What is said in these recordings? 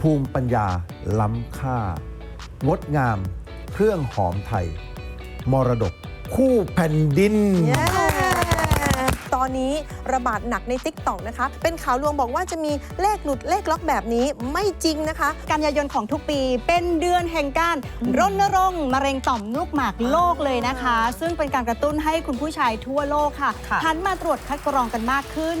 ภูมิปัญญาล้ำค่า งดงาม เครื่องหอมไทย มรดกคู่แผ่นดิน เย้ตอนนี้ระบาดหนักใน t ิ k t o k นะคะ เป็นข่าวลวงบอกว่าจะมีเลขหลุดเลขล็อกแบบนี้ไม่จริงนะคะ กันยายนของทุกปีเป็นเดือนแห่งการรณรงค์มะเร็งต่อมลูกหมากโลกเลยนะคะ ซึ่งเป็นการกระตุ้นให้คุณผู้ชายทั่วโลกค่ะค่ะหันมาตรวจคัดกรองกันมากขึ้น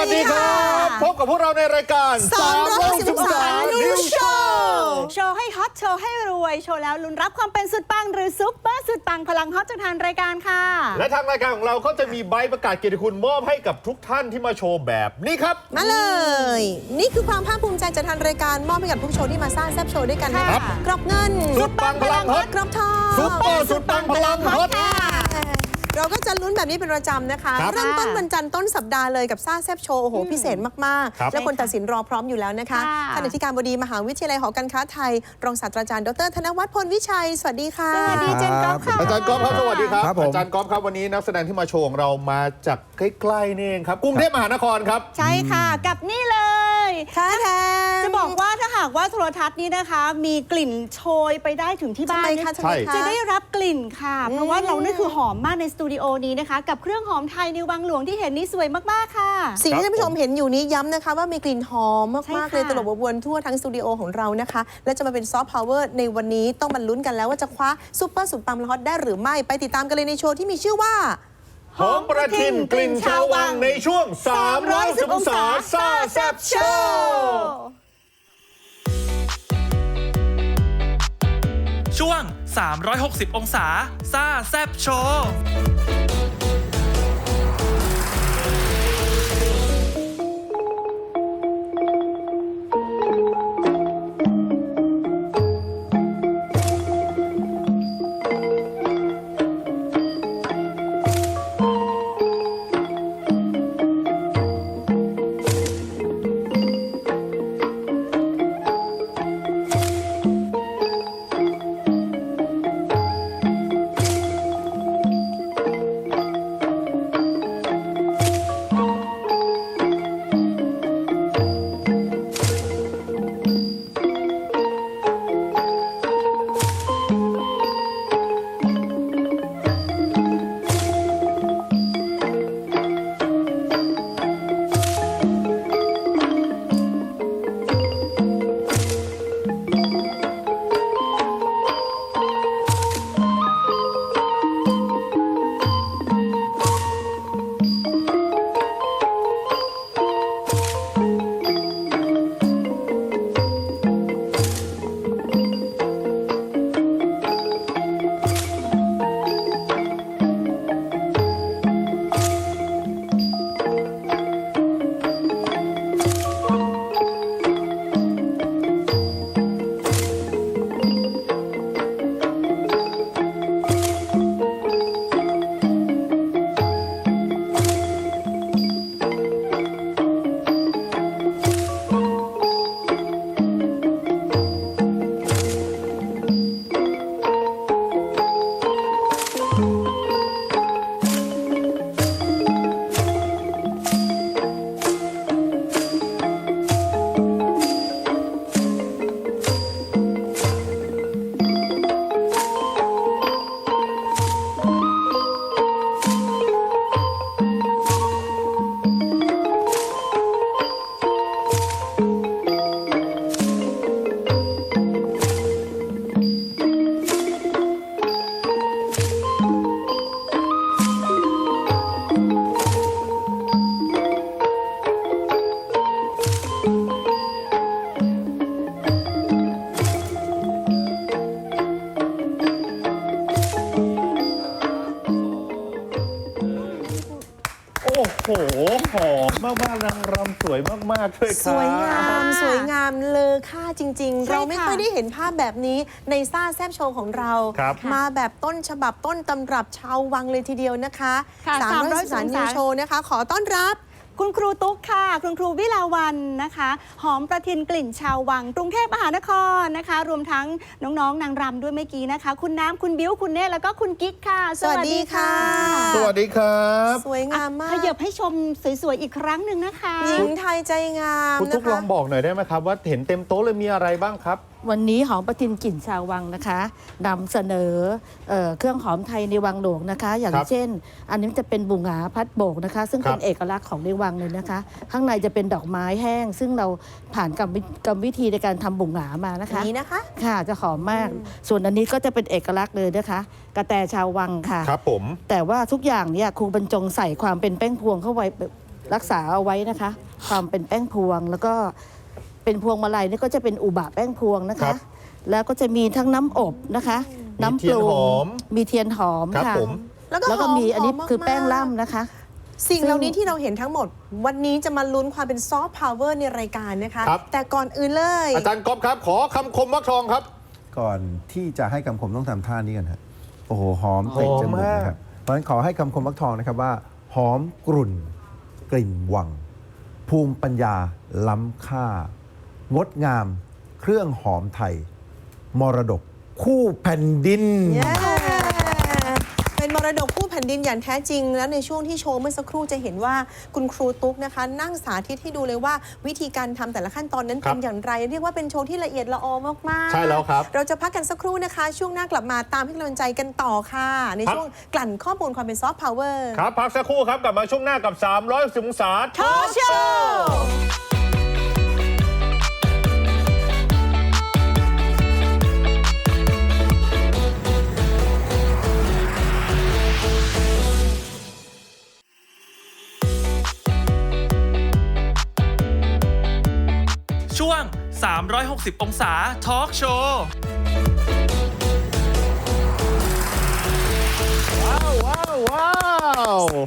วัสวัสดีครับ พบกับพวกเราในรายการ360องศา New Show โชว์ให้ฮอตโชว์ให้รวย โชว์แล้วลุ้นรับความเป็นสุดปังหรือซุปเปอร์สุดปังพลังฮอตจากทางรายการค่ะ และทางรายการของเราก็จะมีใบประกาศเกียรติคุณมอบให้กับทุกท่านที่มาโชว์แบบนี้ครับ มาเลย นี่คือความภาคภูมิใจจากทางรายการมอบให้กับทุกโชว์ที่มาสร้างแซบโชว์ด้วยกันนะครัคะบกรอบเงินสุดปังพลังฮอต กรอบทอง ซุปเปอร์สุดปังพลังฮอต เราก็จะลุ้นแบบนี้เป็นประจำนะคะครับเริ่มต้นวันจันทร์ต้นสัปดาห์เลยกับซ่าแซบโชว์โอ้โหพิเศษมาก ครับ ๆ และคนตัดสินรอพร้อมอยู่แล้วนะคะค่ะ ท่านอธิการบดีมหาวิทยาลัยหอการค้าไทย รองศาสตราจารย์ดร ธนวัฒน์พลวิชัย สวัสดีค่ะ สวัสดีเจนก๊อฟค่ะ อาจารย์ก๊อฟครับสวัสดีครับ ครับผม อาจารย์ก๊อฟครับวันนี้นักแสดงที่มาโชว์ของเรามาจากใกล้ๆนี่เองครับกรุงเทพมหานครครับ ใช่ค่ะ กับนี่เลย ค่ะแทน จะบอกว่าถ้าหากว่าโทรทัศน์นี้นะคะ มีกลิ่นโชยไปได้ถึงที่ทำบ้านไมเนี่ยคะทำไมคะจะได้รับกลิ่นค่ะ เพราะว่าเรานี่คือหอมมากในสตูดิโอนี้นะคะ กับเครื่องหอมไทยในวังหลวงที่เห็นนี่สวยมาก ๆ ค่ะ สิ่งครัที่บท่านผู้ชมเห็นอยู่นี้ย้ำนะคะ ว่ามีกลิ่นหอมใช่มาก ๆ ค่ะ เลยตลบอบอวนทั่วทั้งสตูดิโอของเรานะคะ และจะมาเป็นซอฟต์พาวเวอร์ในวันนี้ต้องมาลุ้นกันแล้วว่าจะคว้าซูเปอร์สุดปังฮอตได้หรือไม่ไปติดตามกันเลยในโชว์ที่มีชื่อว่า หอมประทินกลิ่นชาววังในช่วง 310องศาซาแซบโชว์ช่วง 360 องศาซาแซบโชว์ หอมมากๆนางรำสวยมากๆด้วยครับ สวยงาม สวยงามเลอค่าจริง ๆ ใช่เราไม่ค่ะ ค่อยได้เห็นภาพแบบนี้ในซ่าแซบโชว์ของเรา ครับมาแบบต้นฉบับต้นตำรับชาววังเลยทีเดียวนะคะค่ะสามร้อย300สารนิวโชว์นะคะ ขอต้อนรับ คุณครูตุ๊กค่ะ คุณครูวิลาวันนะคะ หอมประทินกลิ่นชาววัง กรุงเทพมหานครนะคะ รวมทั้งน้องๆ นางรำด้วยเมื่อกี้นะคะ คุณน้ำคุณบิ้วคุณเน่แล้วก็คุณกิ๊กค่ะ สวัสดีค่ะ สวัสดีครับ สวยงามมากขยับให้ชมสวยๆ อีกครั้งหนึ่งนะคะ หญิงไทยใจงามคุณทุนะกลคะองบอกหน่อยได้ไหมครับว่าเห็นเต็มโต๊ะเลยมีอะไรบ้างครับวันนี้หอมประทินกลิ่นชาววังนะคะนำเสนอเออเครื่องหอมไทยในวังหลวงนะคะ อย่างครับเช่น อันนี้จะเป็นบุงหงาพัดโบกนะคะ ซึ่งเป็นครับ เอกลักษณ์ของในวังเลยนะคะ ข้างในจะเป็นดอกไม้แห้ง ซึ่งเราผ่านกรรมวิกรรมวิธีในการทำบุงหงามานะคะ นี้นะคะ ค่ะจะหอมมากส่วนอันนี้ก็จะเป็นเอกลักษณ์เลยนะคะ กระแตชาววังค่ะ ครับผม แต่ว่าทุกอย่างเนี่ยครูบรรจงใส่ความเป็นแป้งพวงเข้าไว้รักษาเอาไว้นะคะ ความเป็นแป้งพวงแล้วก็ เป็นพวงมาลัยนี่ก็จะเป็นอุบะแป้งพวงนะครัคะ บแล้วก็จะมีทั้งน้ำอบนะคะ มีน้ำเทีปยนรุหงอม มีเทียนหอมครับค่ะ ผม แล้วก็แล้วก็หอมีอันนี้หมคือแป้งมากๆล่ำนะคะ สิ่งซึ่งเหล่านี้ที่เราเห็นทั้งหมด วันนี้จะมาลุ้นความเป็นซอฟต์พาวเวอร์ในรายการนะคะ ครับ แต่ก่อนอื่นเลย อาจารย์ก๊อฟครับ ขอคำคมวักทองครับ ก่อนที่จะให้คำคมต้องทำท่านี้กันฮะโอ้โหหอมเตะหอมจมูกมากนะครับเพราะฉะนั้นขอให้คำคมวักทองนะครับว่า หอมกรุ่น กลิ่นวัง ภูมิปัญญาล้ำค่า งดงามเครื่องหอมไทย มรดกคู่แผ่นดิน เย้เป็นมรดกคู่แผ่นดินอย่างแท้จริง แล้วในช่วงที่โชว์เมื่อสักครู่จะเห็นว่าคุณครูตุ๊กนะคะ นั่งสาธิตให้ดูเลยว่าวิธีการทำแต่ละขั้นตอนนั้นครัเป็บนอย่างไร เรียกว่าเป็นโชว์ที่ละเอียดละออมากๆ ใช่แล้วครับ เราจะพักกันสักครู่นะคะ ช่วงหน้ากลับมาตามให้กำลังใจกันต่อค่ะ ในครับช่วงกลั่นข้อมูลความเป็นซอฟต์พาวเวอร์ครับพักสักครู่ครับกลับมาช่วงหน้ากับ 300องศาทอโชว์ช่ว 360 องศาทอล์กโชว์ว้าวว้าวว้า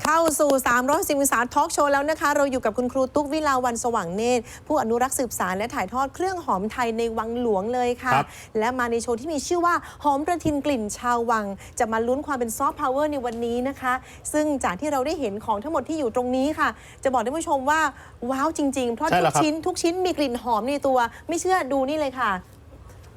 เข้าสู่ 310องศาทอล์กโชว์แล้วนะคะ เราอยู่กับคุณครูตุ๊กวิลาวันสว่างเนตร ผู้อนุรักษ์สืบสารและถ่ายทอดเครื่องหอมไทยในวังหลวงเลยค่ะครับและมาในโชว์ที่มีชื่อว่าหอมประทินกลิ่นชาววัง จะมาลุ้นความเป็นซอฟต์พาวเวอร์ในวันนี้นะคะ ซึ่งจากที่เราได้เห็นของทั้งหมดที่อยู่ตรงนี้ค่ะ จะบอกท่านผู้ชมว่าว้าวจริง ๆ เพราะใช่ทุแล้วกครับชิ้นทุกชิ้นมีกลิ่นหอมในตัว ไม่เชื่อดูนี่เลยค่ะ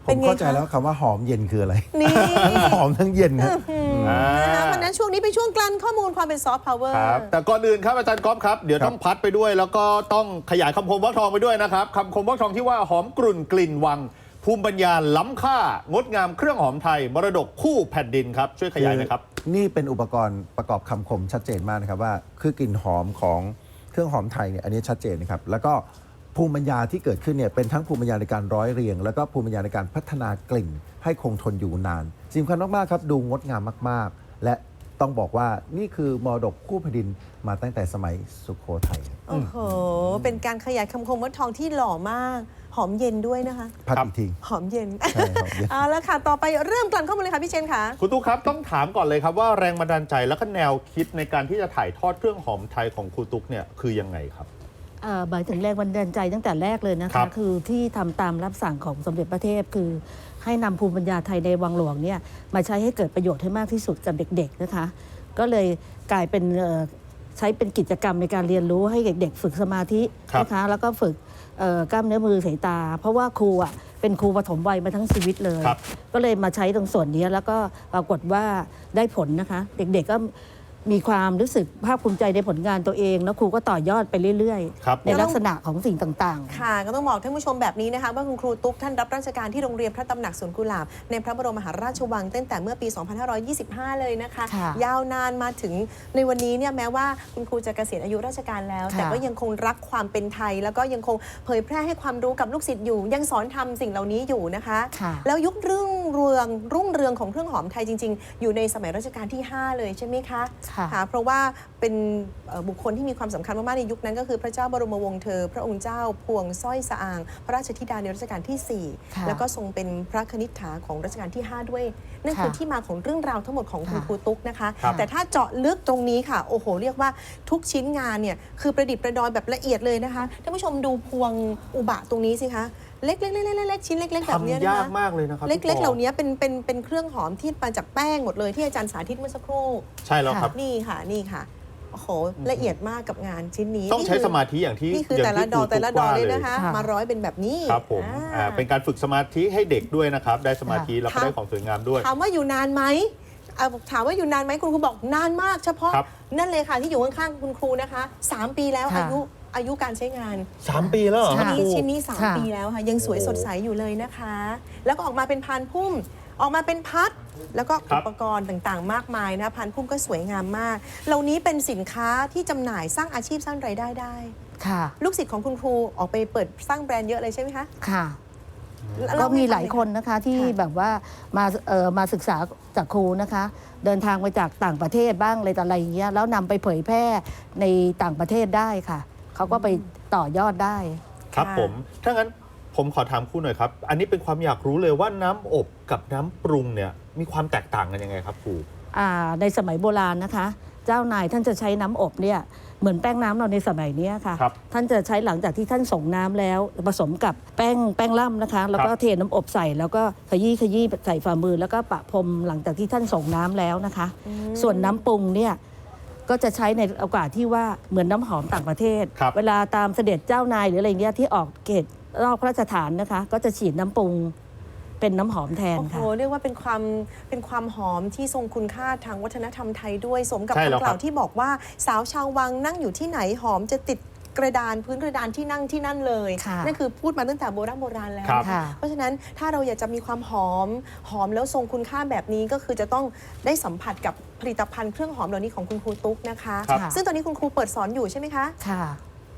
ผเป็นมไงเข้าใจคะ แล้วคำว่าหอมเย็นคืออะไร นี่ทั้งหอมทั้งเย็นครับอ่านะคะเพราะฉะนั้นช่วงนี้เป็นช่วงกลั่นข้อมูลความเป็นซอฟต์พาวเวอร์ ครับ แต่ก่อนอื่นครับอาจารย์ก๊อฟครับ เดี๋ยวครับ ต้องพัดไปด้วย แล้วก็ต้องขยายคำคมวักทองไปด้วยนะครับคำคมวักทองที่ว่าหอมกรุ่นกลิ่นวัง ภูมิปัญญาล้ำค่า งดงามเครื่องหอมไทย มรดกคู่แผ่นดินครับ ช่วยขยายหน่อยครับ นี่เป็นอุปกรณ์ประกอบคำคมชัดเจนมากนะครับว่า คือกลิ่นหอมของเครื่องหอมไทยเนี่ยอันนี้ชัดเจนนะครับ แล้วก็ ภูมิปัญญาที่เกิดขึ้นเนี่ยเป็นทั้งภูมิปัญญาในการร้อยเรียง แล้วก็ภูมิปัญญาในการพัฒนากลิ่น ให้คงทนอยู่นานสิ่งสำคัญมากๆครับดูงดงามมากๆ และต้องบอกว่านี่คือมรดกคู่แผ่นดินมาตั้งแต่สมัยสุโขทัยโอ้โห เป็นการขยายคำคมวัดทองที่หล่อมาก หอมเย็นด้วยนะคะพักอีกทีหอมเย็นใช่หอมเย็นเอาละค่ะ ต่อไปเริ่มกลั่นข้อมูลเลยค่ะพี่เชนค่ะ คุณตุ๊กครับต้องถามก่อนเลยครับว่าแรงบันดาลใจและก็แนวคิดในการที่จะถ่ายทอดเครื่องหอมไทยของครูตุ๊กเนี่ยคือยังไงครับเอ่อ หมายถึงแรงบันดาลใจตั้งแต่แรกเลยนะครัคะ บคือที่ทำตามรับสั่งของสมเด็จพระเทพคือให้นำภูมิปัญญาไทยในวังหลวงเนี่ยมาใช้ให้เกิดประโยชน์ให้มากที่สุดกับเด็กๆนะคะ ก็เลยกลายเป็นเอ่อใช้เป็นกิจกรรมในการเรียนรู้ให้เด็ก ๆ ฝึกสมาธิครับ นะคะแล้วก็ฝึกเอ่อกล้ามเนื้อมือสายตา เพราะว่าครูอะเป็นครูปฐมวัยมาทั้งชีวิตเลย ครับ ก็เลยมาใช้ตรงส่วนนี้แล้วก็ปรากฏว่าได้ผลนะคะ เด็กๆก็ มีความรู้สึกภาคภูมิใจในผลงานตัวเองแล้วครูก็ต่อยอดไปเรื่อยครับๆในลักษณะของสิ่งต่างๆค่ะ ก็ต้องบอกท่านผู้ชมแบบนี้นะคะว่าคุณครูตุ๊กท่านรับราชการที่โรงเรียนพระตำหนักสวนกุหลาบ ในพระบรมมหาราชวังตั้งแต่เมื่อปี 2525 เลยนะคะค่ะ ยาวนานมาถึงในวันนี้เนี่ยแม้ว่าคุณครูจะเกษียณอายุราชการแล้ว ค่ะแต่ก็ยังคงรักความเป็นไทย แล้วก็ยังคงเผยแพร่ให้ความรู้กับลูกศิษย์อยู่ ยังสอนทำสิ่งเหล่านี้อยู่นะคะ ค่ะ แล้วยุครุ่งเรืองรุ่งเรืองของเครื่องหอมไทยจริง ๆ อยู่ในสมัยรัชกาลที่ 5 เลยใช่ไหมคะค่ะเพราะว่าเป็นเอ่อบุคคลที่มีความสำคัญมากๆในยุคนั้นก็คือพระเจ้าบรมวงศ์เธอ พระองค์เจ้าพวงสร้อยสะอาง พระราชธิดาในรัชกาลที่ค่ะ4แล้วก็ทรงเป็นพระคณิษฐาของรัชกาลที่ 5 ด้วย นั่นคือค่ะที่มาของเรื่องราวทั้งหมดของคุณค่ะครูตุ๊กนะคะครับแต่ถ้าเจาะลึกตรงนี้ค่ะ โอ้โห เรียกว่าทุกชิ้นงานเนี่ยคือประดิษฐ์ประดอยแบบละเอียดเลยนะคะท่านผู้ชมดูพวงอุบะตรงนี้สิคะ เล็กๆๆๆๆชิ้นเล็ก ๆ แบบเนี้ยทำนะยากคะมากเลยนะครับเล็กพี่ปๆอเหล่านี้เป็นเป็นเป็นเครื่องหอมที่มาจากแป้งหมดเลยที่อาจารย์สาธิตเมื่อสักครู่ใช่แล้วครับ นี่ค่ะนี่ค่ะโอ้โหละเอียดมากกับงานชิ้นนี้ต้องใช้นี่คืสมาธิอย่างที่นี่คืออย่างแต่ละที่ดอกครูแต่ละตุ๊ดกอกว่าเลยนะคะ ค่ะ มาร้อยเป็นแบบนี้ครับผมอ่า อ่าเป็นการฝึกสมาธิให้เด็กด้วยนะครับ ได้สมาธิแล้วก็ค่ะได้ของสวยงามด้วย ถามว่าอยู่นานไหมอะถามว่าอยู่นานไหมคุณครูบอกนานมากเฉพาะ ครับนั่นเลยค่ะที่อยู่ข้างๆคุณครูนะคะ 3 ปีแล้วค่ะอายุ อายุการใช้งาน3ปีแล้วเหรอคชิ้รันบนี้ครู ชิ้นนี้ ค่ะ 3 ปีแล้วค่ะ ยังสวยโอ้โหสดใสอยู่เลยนะคะ แล้วก็ออกมาเป็นพานพุ่ม ออกมาเป็นพัด แล้วก็ครัอุบ ปกรณ์ต่างๆ มากมายนะพานพุ่มก็สวยงามมาก เหล่านี้เป็นสินค้าที่จำหน่ายสร้างอาชีพสร้างรายได้ได้ ค่ะ ลูกศิษย์ของคุณครูออกไปเปิดสร้างแบรนด์เยอะเลยใช่ไหมคะค่ะแล้ก็วมีให้ฟังหลายคนนะคะที่ค่ะแบบว่ามาเอ่อมาศึกษาจากครูนะคะ เดินทางมาจากต่างประเทศบ้างอะไรต่ออะไรอย่างเงี้ยแล้วนำไปเผยแพร่ในต่างประเทศได้ค่ะ เขาก็ไปต่อยอดได้ ครับค่ะผม ถ้างั้นผมขอถามครูหน่อยครับ อันนี้เป็นความอยากรู้เลยว่าน้ำอบกับน้ำปรุงเนี่ยมีความแตกต่างกันยังไงครับครูอ่าในสมัยโบราณนะคะ เจ้านายท่านจะใช้น้ำอบเนี่ยเหมือนแป้งน้ำเราในสมัยเนี้ยค่ะครับท่านจะใช้หลังจากที่ท่านส่งน้ำแล้ว ผสมกับแป้งแป้งล่ำนะคะ แล้วก็ครับเทน้ำอบใส่แล้วก็ขยี้ขยี้ใส่ฝ่ามือ แล้วก็ปะพรมหลังจากที่ท่านส่งน้ำแล้วนะคะ ส่วนน้ำปรุงเนี่ย ก็จะใช้ในโอกาสที่ว่าเหมือนน้ำหอมต่างประเทศ ครับ เวลาตามเสด็จเจ้านายหรืออะไรเงี้ยที่ออกเกตรอบพระราชฐานนะคะ ก็จะฉีดน้ำปรุงเป็นน้ำหอมแทนโอ้โหค่ะ เรียกว่าเป็นความเป็นความหอมที่ทรงคุณค่าทางวัฒนธรรมไทยด้วยสมกับใช่แล้วคำกล่าควรับที่บอกว่าสาวชาววังนั่งอยู่ที่ไหนหอมจะติด กระดานพื้นกระดานที่นั่งที่นั่นเลยค่ะนั่นคือพูดมาตั้งแต่โบราณโบราณแล้วครับ ค่ะ เพราะฉะนั้นถ้าเราอยากจะมีความหอมหอมแล้วทรงคุณค่าแบบนี้ก็คือจะต้องได้สัมผัสกับผลิตภัณฑ์เครื่องหอมเหล่านี้ของคุณครูตุ๊กนะคะ ครับ ซึ่งตอนนี้คุณครูเปิดสอนอยู่ใช่ไหมคะ ค่ะ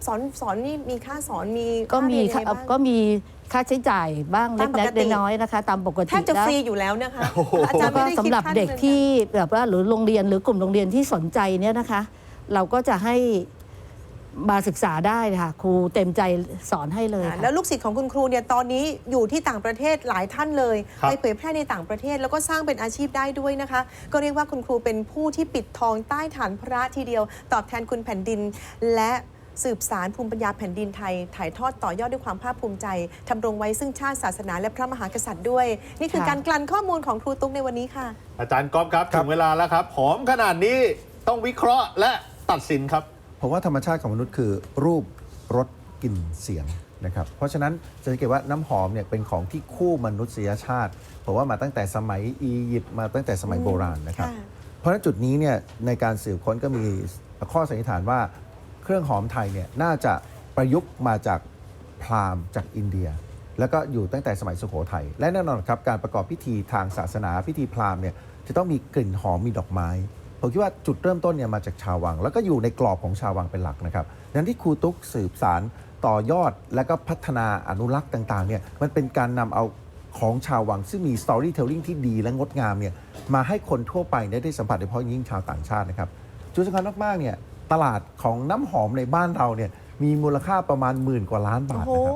สอนสอนนี่มีค่าสอนมีก็มีค่าค่ะเรียนยังไงบ้าง ก็มีค่าใช้จ่ายบ้างตามปเล็กกติ ๆน้อยๆนะคะ ตามปกติแทบจะแล้วฟรีอยู่แล้วนะคะโอ้โหอาจารย์ก็ไม่ได้คิดสำหรับค่าเด็กงินที่แบบว่าหรือโรงเรียนหรือกลุ่มโรงเรียนที่สนใจเนี่ยนะคะ เราก็จะให้ มาศึกษาได้ค่ะครูเต็มใจสอนให้เลยอ่าค่ะแล้วลูกศิษย์ของคุณครูเนี่ยตอนนี้อยู่ที่ต่างประเทศหลายท่านเลยครับ ไปเผยแพร่ในต่างประเทศแล้วก็สร้างเป็นอาชีพได้ด้วยนะคะ ก็เรียกว่าคุณครูเป็นผู้ที่ปิดทองใต้ฐานพระทีเดียว ตอบแทนคุณแผ่นดิน และสืบสารภูมิปัญญาแผ่นดินไทย ถ่ายทอดต่อยอดด้วยความภาคภูมิใจทำรงไว้ซึ่งชาติศาสนาและพระมหากษัตริย์ด้วย นี่คือค่ะการกลั่นข้อมูลของครูตุ๊กในวันนี้ค่ะ อาจารย์ก๊อฟครับครัถึบงเวลาแล้วครับ หอมขนาดนี้ต้องวิเคราะห์และตัดสินครับ ผมว่าธรรมชาติของมนุษย์คือรูปรสกลิ่นเสียงนะครับ เพราะฉะนั้นจะสังเกตว่าน้ำหอมเนี่ยเป็นของที่คู่มนุษยชาติผมว่ามาตั้งแต่สมัยอียิปต์มาตั้งแต่สมัยโบราณนะครับค่ะเพราะฉะนั้นจุดนี้เนี่ยในการสืบค้นก็มีข้อสันนิษฐานว่าเครื่องหอมไทยเนี่ยน่าจะประยุกต์มาจากพราหมณ์จากอินเดีย แล้วก็อยู่ตั้งแต่สมัยสุโขทัยและแน่นอนครับการประกอบพิธีทางศาสนาพิธีพราหมณ์เนี่ยจะต้องมีกลิ่นหอมมีดอกไม้ ผมคิดว่าจุดเริ่มต้นเนี่ยมาจากชาววัง แล้วก็อยู่ในกรอบของชาววังเป็นหลักนะครับดังนั้นที่ครูตุ๊กสืบสารต่อยอดและก็พัฒนาอนุรักษ์ต่างๆเนี่ยมันเป็นการนำเอาของชาววัง ซึ่งมี storytelling ที่ดีและงดงามเนี่ยมาให้คนทั่วไปเนี่ยได้สัมผัสโดยเฉพาะยิ่งชาวต่างชาตินะครับจุดสำคัญมากๆเนี่ยตลาดของน้ำหอมในบ้านเราเนี่ยมีมูลค่าประมาณหมื่นกว่าล้านบาโอ้ทโหนะครับ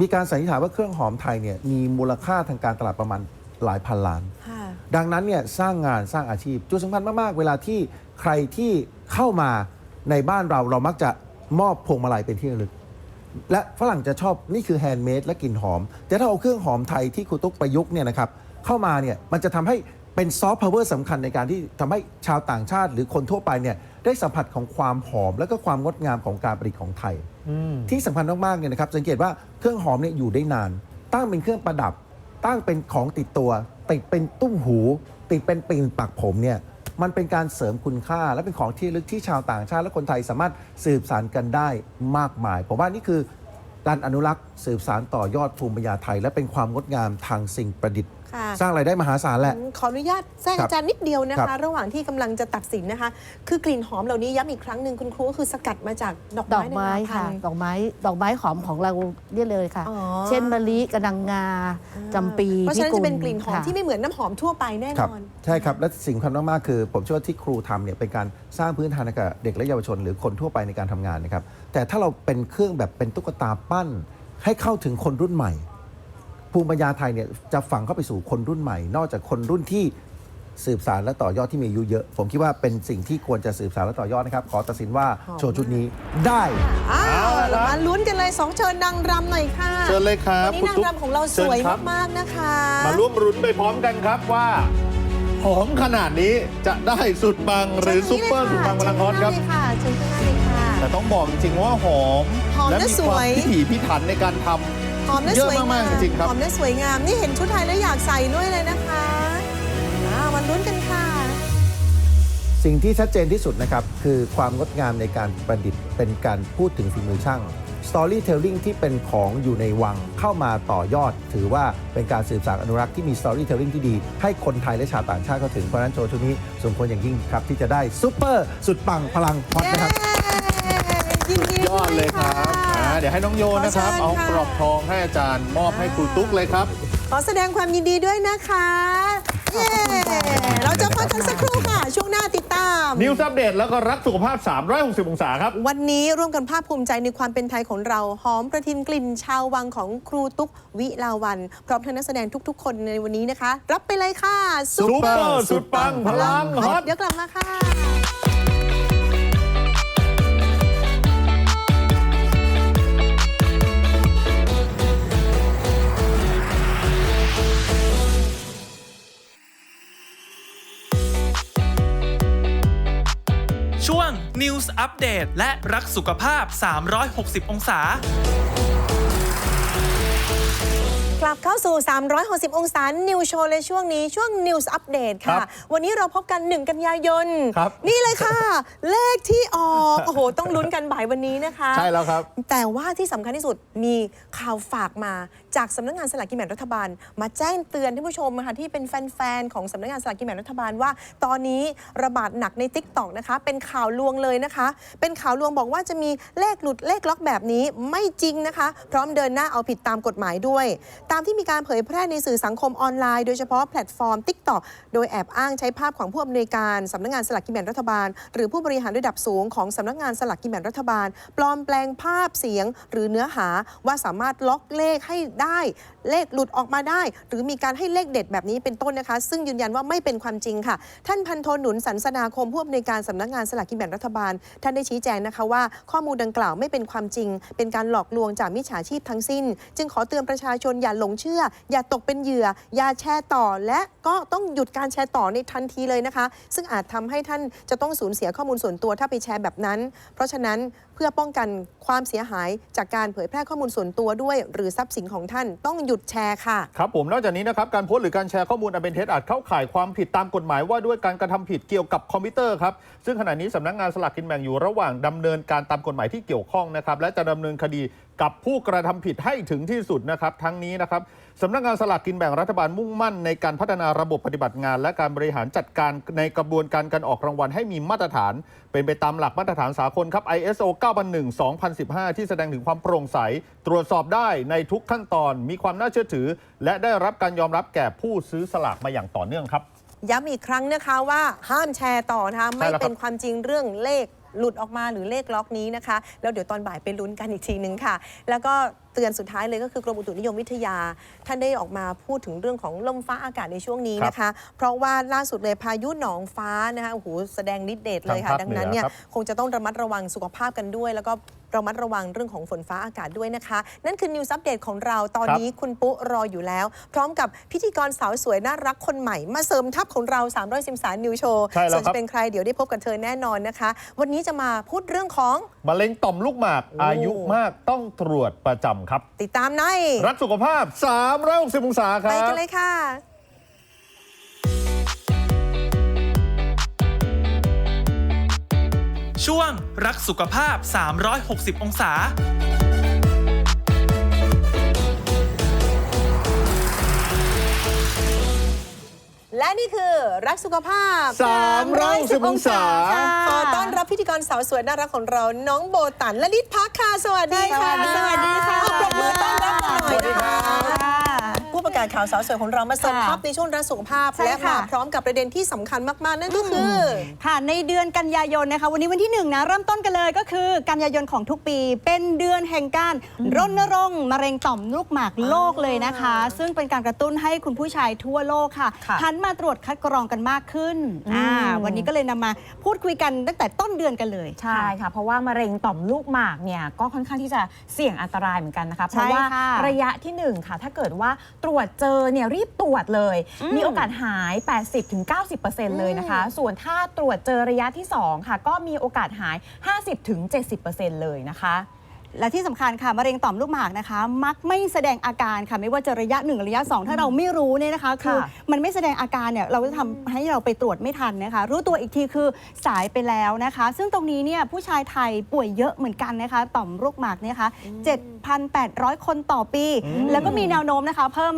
มีการสันนิษฐานว่าเครื่องหอมไทยเนี่ยมีมูลค่าทางการตลาดประมาณหลายพันล้านค่ะ ดังนั้นเนี่ยสร้างงานสร้างอาชีพ จุดสำคัญมากๆ เวลาที่ใครที่เข้ามาในบ้านเราเรามักจะมอบพวงมาลัยเป็นที่ระลึก และฝรั่งจะชอบนี่คือแฮนด์เมดและกลิ่นหอม แต่ถ้าเอาเครื่องหอมไทยที่ครูตุ๊กประยุกต์เนี่ยนะครับเข้ามาเนี่ยมันจะทำให้เป็นซอฟต์พาวเวอร์สำคัญในการที่ทำให้ชาวต่างชาติ หรือคนทั่วไปเนี่ยได้สัมผัสของความหอม และก็ความงดงามของการประดิษฐ์ของไทย ที่สำคัญมากๆเนี่ยนะครับสังเกตว่าเครื่องหอมเนี่ยอยู่ได้นาน ตั้งเป็นเครื่องประดับ ตั้งเป็นของติดตัว ติดเป็นตุ้มหู ติดเป็นปิ่นปักผมเนี่ยมันเป็นการเสริมคุณค่า และเป็นของที่ลึกที่ชาวต่างชาติและคนไทยสามารถสืบสานกันได้มากมายผมว่านี่คือการอนุรักษ์สืบสานต่อยอดภูมิปัญญาไทย และเป็นความงดงามทางสิ่งประดิษฐ์ ค่ะ สร้างรายได้มหาศาลแหละอืมขออนุญาตแทรกครับอาจารย์นิดเดียวนะครัคะ บระหว่างที่กำลังจะตัดสินนะคะ คือกลิ่นหอมเหล่านี้ย้ำอีกครั้งหนึ่งคุณครูก็คือสกัดมาจากดอกดไม้อกไม้นานาพัค่ะนธุ์ดอกไม้ ดอกไม้หอมของเราเนี่ยเลยค่ะ อ๋อเช่นมะลิกระดังงาจำปีเพราะฉะนั้นพิจะเป็นกลิ่นหอมค่ะ ที่ไม่เหมือนน้ำหอมทั่วไปแน่ครับนอน ใช่ครับ และสิ่งสำคัญมากๆคือ ผมเชื่อว่าที่ครูทำเนี่ยเป็นการสร้างพื้นฐานให้กับเด็กและเยาวชน หรือคนทั่วไปในการทำงานนะครับ แต่ถ้าเราเป็นเครื่องแบบเป็นตุ๊กตาปั้น ให้เข้าถึงคนรุ่นใหม่ ภูมิปัญญาไทยเนี่ยจะฝังเข้าไปสู่คนรุ่นใหม่ นอกจากคนรุ่นที่สืบสารและต่อยอดที่มีอายุเยอะ ผมคิดว่าเป็นสิ่งที่ควรจะสืบสารและต่อยอดนะครับ ขอตัดสินว่าหอมโชว์ชุดนี้ได้ อ้าวเอาละครับมาลุ้นกันเลยสองเชิญนางรำหน่อยค่ะเชิญเลยครับวันนี้คุณนางตุ๊กรำของเราสเชิญวยครับ มากๆนะคะ มาร่วมรุ้นไปพร้อมกันครับว่าหอมขนาดนี้จะได้สุดปังหรือซุปเปอร์สุดปังพลังฮอตครับ เชิญข้างหน้าเลยค่ะเชิญข้างหน้าเลยค่ะ แต่ต้องบอกจริงๆว่าหอม หอมและและมีสคววามย พิถีพิถันในการทำ หอมและเยสอะวยงามากๆจริงๆครับ หอมและสวยงาม นี่เห็นชุดไทยแล้วอยากใส่ด้วยเลยนะคะอ่ามาลุ้นกันค่ะ สิ่งที่ชัดเจนที่สุดนะครับ คือความงดงามในการประดิษฐ์เป็นการพูดถึงฝีมือช่าง Storytelling ที่เป็นของอยู่ในวังเข้ามาต่อยอด ถือว่าเป็นการสืบสานอนุรักษ์ที่มี Storytelling ที่ดี ให้คนไทยและชาวต่างชาติเข้าถึงเพราะฉะนั้นโชว์ชุดนี้สมควรอย่างยิ่งครับ ที่จะได้ซุปเปอร์สุดปังพลังฮอตนะครับยินดียอดเลยครับด้ วอ่าค่ะเดี๋ยวให้น้องโยนนะครับ ขอเชิญเอาค่ะ กรอบทองให้อาจารย์มอบให้ครูตุ๊กเลยครับ ขอแสดงความยินดีด้วยนะคะ เย้เราจะพักกันสักครู่ค่ะ ช่วงหน้าติดตาม นิวส์อัปเดตแล้วก็รักสุขภาพ 360 องศาครับ วันนี้ร่วมกันภาคภูมิใจในความเป็นไทยของเราหอมประทินกลิ่นชาววังของครูตุ๊กวิลาวัน พร้อมทั้งนักแสดงทุกๆ คนในวันนี้นะคะ รับไปเลยค่ะซุปเปอร์สุดปังพลังฮอต เดี๋ยวกลับมาค่ะ News Update และรักสุขภาพ 360 องศา กลับเข้าสู่ 360 องศา นิวโชว์เลยช่วงนี้ช่วง News Update ครัค่ะบวันนี้เราพบกัน 1 กันยายน ครับนี่เลยค่ะ เลขที่ออก โอ้โห ต้องลุ้นกันบ่ายวันนี้นะคะใช่แล้วครับ แต่ว่าที่สำคัญที่สุดมีข่าวฝากมาจากสำนักงานสลากกินแบ่งรัฐบาล มาแจ้งเตือนท่านผู้ชมนะคะที่เป็นแฟนๆของสำนักงานสลากกินแบ่งรัฐบาลว่า ตอนนี้ระบาดหนักใน t ิ k t o k นะคะ เป็นข่าวลวงเลยนะคะ เป็นข่าวลวงบอกว่าจะมีเลขหลุดเลขล็อกแบบนี้ไม่จริงนะคะ พร้อมเดินหน้าเอาผิดตามกฎหมายด้วยตามที่มีการเผยแพร่ในสื่อสังคมออนไลน์โดยเฉพาะแพลตฟอร์ม TikTok โดยแอบอ้างใช้ภาพของผู้อำนวยการสำนักงานสลากกินแบ่งรัฐบาล หรือผู้บริหารระดับสูงของสำนักงานสลากกินแบ่งรัฐบาล ปลอมแปลงภาพเสียง หรือเนื้อหาว่าสามารถล็อกเลขให้ได้เลขหลุดออกมาได้ หรือมีการให้เลขเด็ดแบบนี้เป็นต้นนะคะ ซึ่งยืนยันว่าไม่เป็นความจริงค่ะ ท่านพันโทหนุนสันสนาคมผู้อำนวยการสำนักงานสลากกินแบ่งรัฐบาล ท่านได้ชี้แจงนะคะว่าข้อมูลดังกล่าวไม่เป็นความจริง เป็นการหลอกลวงจากมิจฉาชีพทั้งสิ้น จึงขอเตือนประชาชนอย่าหลงเชื่อ อย่าตกเป็นเหยื่อ อย่าแชร์ต่อ และก็ต้องหยุดการแชร์ต่อในทันทีเลยนะคะ ซึ่งอาจทำให้ท่านจะต้องสูญเสียข้อมูลส่วนตัวถ้าไปแชร์แบบนั้น เพราะฉะนั้นเพื่อป้องกันความเสียหายจากการเผยแพร่ข้อมูลส่วนตัวด้วย หรือทรัพย์สินของท่านต้องหยุดแชร์ค่ะครับผมนอกจากนี้นะครับการโพสต์หรือการแชร์ข้อมูลอันเป็นเท็จอาจเข้าข่ายความผิดตามกฎหมายว่าด้วยการกระทำผิดเกี่ยวกับคอมพิวเตอร์ครับซึ่งขณะนี้สำนักงานสลากกินแบ่งอยู่ระหว่างดำเนินการตามกฎหมายที่เกี่ยวข้องนะครับและจะดำเนินคดี กับผู้กระทำผิดให้ถึงที่สุดนะครับ ทั้งนี้นะครับสำนักงานสลากกินแบ่งรัฐบาลมุ่งมั่น ในการพัฒนาระบบปฏิบัติงาน และการบริหารจัดการในกระบวนการการออกรางวัลให้มีมาตรฐาน เป็นไปตามหลักมาตรฐานสากลครับ ISO 9001-2015 ที่แสดงถึงความโปร่งใส ตรวจสอบได้ในทุกขั้นตอนมีความน่าเชื่อถือ และได้รับการยอมรับแก่ผู้ซื้อสลากมาอย่างต่อเนื่องครับย้ำอีกครั้งนะคะว่าห้ามแชร์ต่อนะคะไม่เป็นความจริงเรื่องเลข หลุดออกมาหรือเลขล็อกนี้นะคะ แล้วเดี๋ยวตอนบ่ายไปลุ้นกันอีกทีนึงค่ะ แล้วก็เตือนสุดท้ายเลยก็คือกรมอุตุนิยมวิทยา ท่านได้ออกมาพูดถึงเรื่องของลมฟ้าอากาศในช่วงนี้นะคะ เพราะว่าล่าสุดเลยพายุหนองฟ้านะคะโอ้โหแสดงฤทธิ์เดชเลยค่ะทางภาคดังนั้นเนี่ยเหนือครับคงจะต้องระมัดระวังสุขภาพกันด้วย แล้วก็ระมัดระวังเรื่องของฝนฟ้าอากาศด้วยนะคะ นั่นคือนิวส์อัปเดตของเราตอนครับนี้คุณปุ๊รออยู่แล้ว พร้อมกับพิธีกรสาวสวยน่ารักคนใหม่ มาเสริมทัพของเรา3 0 0 3นิวโชว์ใช่แล้วส่วนครัจะบเป็นใครเดี๋ยวได้พบกับเธอแน่นอนนะคะ วันนี้จะมาพูดเรื่องของมะเร็งต่อมลูกหมากโอ้อายุมากต้องตรวจประจำครับ ติดตามในรักสุขภาพ 360 องศาคไปรับกันเลยค่ะ ช่วงรักสุขภาพ 360 องศา และนี่คือรักสุขภาพ310องศา ขอต้อนรับพิธีกรสาวสวยน่ารักของเรา น้องโบตันและลิศพักค่ะ สวัสดีค่ะ สวัสดีค่ะ ปรบมือต้อนรับกันหน่อยนะคะค่ะผู้ประกาศข่าวสาวสวยของเรามาเสริมค่ะทัพในช่วงรักสุขภาพ ใช่และค่ะ มาพร้อมกับประเด็นที่สำคัญมาก ๆ นั่นก็คือ ค่ะในเดือนกันยายนนะคะ วันนี้วันที่หนึ่งนะเริ่มต้นกันเลยก็คือกันยายนของทุกปี เป็นเดือนแห่งการรณรงค์มะเร็งต่อมลูกหมากโลกเลยนะคะ ซึ่งเป็นการกระตุ้นให้คุณผู้ชายทั่วโลกค่ะค่ะ หันมาตรวจคัดกรองกันมากขึ้นอ่าวันนี้ก็เลยนำมาพูดคุยกันตั้งแต่ต้นเดือนกันเลย ใช่ค่ะ เพราะว่ามะเร็งต่อมลูกหมากเนี่ยก็ค่อนข้างที่จะเสี่ยงอันตรายเหมือนกันนะคะ เพราะว่าค่ะระยะที่1ค่ะ ถ้าเกิดว่าตรวจเจอเนี่ยรีบตรวจเลย มีโอกาสหาย 80-90%เลยนะคะ ส่วนถ้าตรวจเจอระยะที่ 2 ค่ะ ก็มีโอกาสหาย 50-70%เลยนะคะ และที่สำคัญค่ะมะเร็งต่อมลูกหมากนะคะ มักไม่แสดงอาการค่ะไม่ว่าจะระยะหนึ่งระยะสองถ้าเราไม่รู้เนี่ยนะคะคือค่ะมันไม่แสดงอาการเนี่ยเราจะทำให้เราไปตรวจไม่ทันนะคะ รู้ตัวอีกทีคือสายไปแล้วนะคะ ซึ่งตรงนี้เนี่ยผู้ชายไทยป่วยเยอะเหมือนกันนะคะ ต่อมลูกหมากเนี่ยนะคะ7,800 คนต่อปี แล้วก็มีแนวโน้มนะคะ เพิ่ม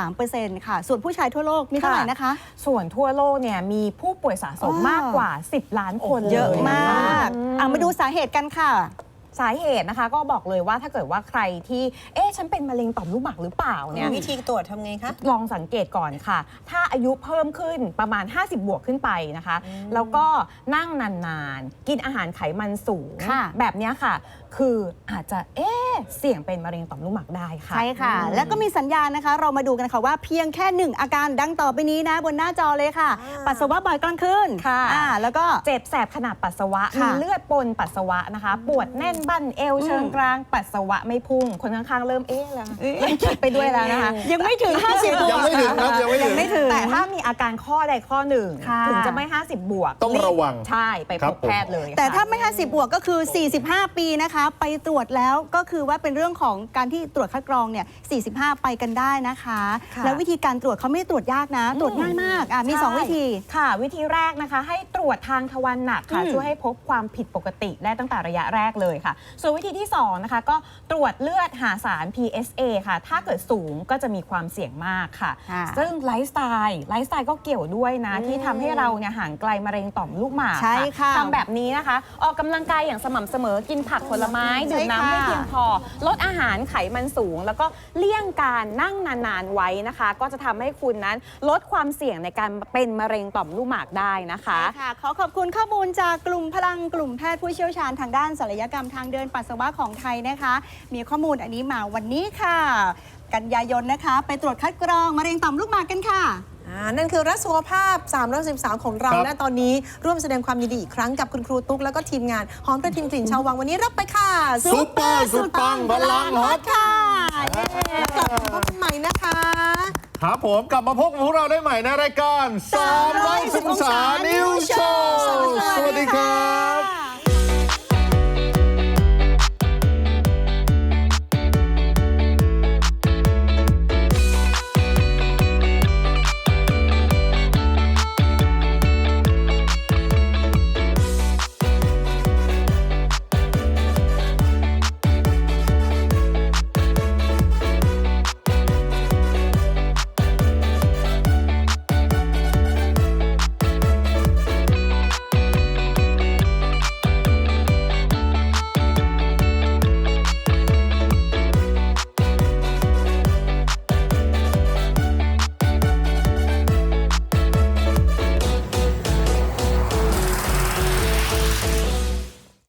2-3%ค่ะ ส่วนผู้ชายทั่วโลกมีเท่าไหร่นะคะ ส่วนทั่วโลกเนี่ยมีผู้ป่วยสะสมอ๋อมากกว่า 10 ล้านคนเยอะลมนคากอะมาดูสาเหตุกันค่ะ สาเหตุนะคะ ก็บอกเลยว่าถ้าเกิดว่าใครที่เอ๊ะฉันเป็นมะเร็งต่อมลูกหมากหรือเปล่าเนี่ยวิธีตรวจทำไงคะ ลองสังเกตก่อนค่ะ ถ้าอายุเพิ่มขึ้นประมาณ 50 บวกขึ้นไปนะคะ แล้วก็นั่งนานๆ กินอาหารไขมันสูง ค่ะแบบเนี้ยค่ะ คืออาจจะเอ๊ะเสี่ยงเป็นมะเร็งต่อมลูกหมากได้ค่ะ ใช่ค่ะแล้วก็มีสัญญาณนะคะ เรามาดูกันค่ะว่าเพียงแค่หนึ่งอาการดังต่อไปนี้นะ บนหน้าจอเลยค่ะ อ่า ปัสสาวะบ่อยกลางคืนค่ะ อ่าแล้วก็ เจ็บแสบขนาดปัสสาวะค่ะมีเลือดปนปัสสาวะนะคะ ปวดแน่นบั้นเอวเชิงกรานปัสสาวะไม่พุ่ง คนข้างๆเริ่มเอ๊ะแล้วเริ่มคิดไปด้วยแล้วนะคะ ยังไม่ถึง 50บวยังกไม่ถึงครับยังไม่ถึง ไม่ถึงแต่ถ้ามีอาการข้อใดข้อหนึ่ง ค่ะ ถึงจะไม่ 50 บวกต้องระวังใช่ไปครัพบบผม แพทย์เลยค่ะแต่ถ้าไม่ 50 บวกก็คือ 45 ปีนะคะ ไปตรวจแล้วก็คือว่าเป็นเรื่องของการที่ตรวจคัดกรองเนี่ย 45 ไปกันได้นะคะ ค่ะแล้ววิธีการตรวจเขาไม่ได้ตรวจยากนะ ตรวจง่ายมากอะมี ใช่ 2 วิธี ค่ะ วิธีแรกนะคะ ให้ตรวจทางทวารหนักค่ะ อืมช่วยให้พบความผิดปกติได้ตั้งแต่ระยะแรกเลยค่ะส่วนวิธีที่2นะคะก็ตรวจเลือดหาสาร PSA ค่ะ ถ้าเกิดสูงก็จะมีความเสี่ยงมากค่ะ ค่ะซึ่งไลฟ์สไตล์ไลฟ์สไตล์ก็เกี่ยวด้วยนะ ที่ทำให้เราเนี่ยห่างไกลมะเร็งต่อมลูกหมากใช่ค่ะทำแบบนี้นะคะ ออกกำลังกายอย่างสม่ำเสมอกินผักผลไม้ใช่ดื่มน้ำค่ะให้เพียงพอ ลดอาหารไขมันสูง แล้วก็เลี่ยงการนั่งนานๆไว้นะคะ ก็จะทำให้คุณนั้นลดความเสี่ยงในการเป็นมะเร็งต่อมลูกหมากได้นะคะ ค่ะขอขอบคุณข้อมูลจากกลุ่มพลังกลุ่มแพทย์ผู้เชี่ยวชาญทางด้านศัลยกรรมทางเดินปัสสาวะของไทยนะคะ มีข้อมูลอันนี้มาวันนี้ค่ะ กันยายนนะคะ ไปตรวจคัดกรองมะเร็งต่อมลูกหมากกันค่ะ อ่านั่นคือรักสุขภาพ 313 ของเราครับนะตอนนี้ร่วมแสดงความยินดีอีกครั้งกับคุณครูตุ๊ก แล้วก็ทีมงาน หอมประทินกลิ่นชาววังวันนี้รับไปค่ะซุปเปอร์สุดปังพลังฮอตค่ะแล้วกลับมาพบกันใหม่นะคะ ครับผมกลับมาพบกับพวกเราได้ใหม่ในรายการ310องศานิวโชว์สวัสดีครั